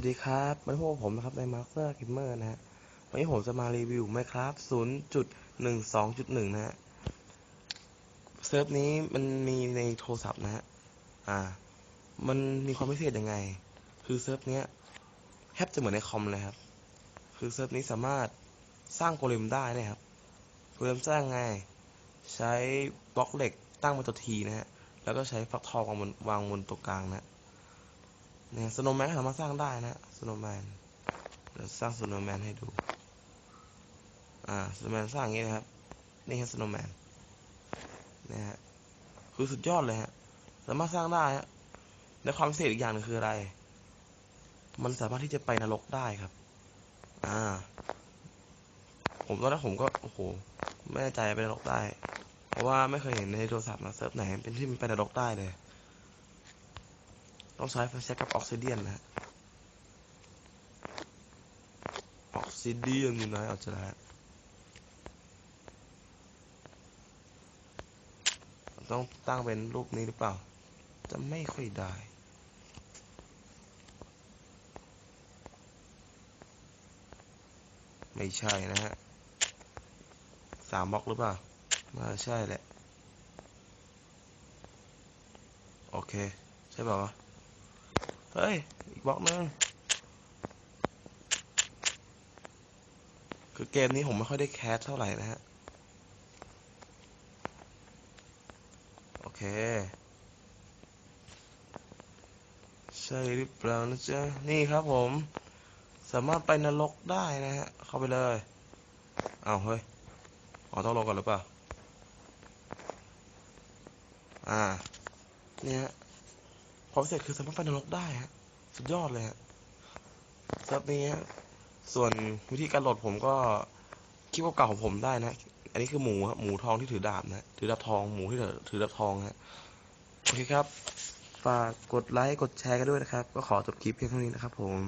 วัสดีครับวันนี้พวกผมนะครับใน Master Gamer นะฮะวันนี้ผมจะมารีวิว Minecraft 0.12.1 นะฮะเซิร์ฟนี้มันมีในโทรศัพท์นะฮะอ่า มันมีความพิเศษยังไง คือเซิร์ฟเนี้ยแทบจะเหมือนในคอมเลยครับ คือเซิร์ฟนี้สามารถสร้างโกเลมได้นะครับโกเลมสร้างไง ใช้บล็อกเหล็กตั้งบนตัวทีนะฮะแล้วก็ใช้ฟักทองวางบนวางบนตัวกลางนะ เนี่ยสโนแมนสามารถสร้างได้นะสโนแมนเดี๋ยวสร้างสโนแมนให้ดู อ่าสโนแมนสร้างอย่างนี้นะครับ นี่คือสโนแมนนะฮะคือสุดยอดเลยฮะสามารถสร้างได้ฮะและความพิเศษอีกอย่างนึงคืออะไร มันสามารถที่จะไปนรกได้ครับ อ่า ผมตอนแรกผมก็โอ้โหไม่แน่ใจไปนรกได้ เพราะว่าไม่เคยเห็นในโทรศัพท์นะเซิร์ฟไหนเป็นที่มันไปนรกได้เลย ต้องใช้ไฟแช็กกับออกซิเดียนนะออกซิเดียนอยู่ไหนเอาจะได้ต้องตั้งเป็นรูปนี้หรือเปล่า จะไม่ค่อยได้ไม่ใช่นะฮะสามบล็อกหรือเปล่าน่าใช่แหละ โอเค ใช่เปล่าวะ เฮ้ย อีกบล็อกนึงคือเกมนี้ผมไม่ค่อยได้แคสเท่าไหร่นะฮะ โอเค ใช่หรือเปล่านะจ๊ะ นี่ครับผม สามารถไปนรกได้นะฮะ เข้าไปเลยอ้าวเฮ้ยอ๋อต้องลงก่อนหรือเปล่า อ่า เนี่ย ความพิเศษคือสามารถไปนรกได้ฮะ สุดยอดเลยฮะเซิร์นี้ฮะส่วนวิธีการโหลดผมก็คลิปเก่าของผมได้นะ อันนี้คือหมูฮะหมูทองที่ถือดาบนะถือดาบทองหมูที่ถือถือดาบทองฮะโอเคครับ ฝากกดไลค์กดแชร์กันด้วยนะครับ ก็ขอจบคลิปเพียงเท่านี้นะครับผม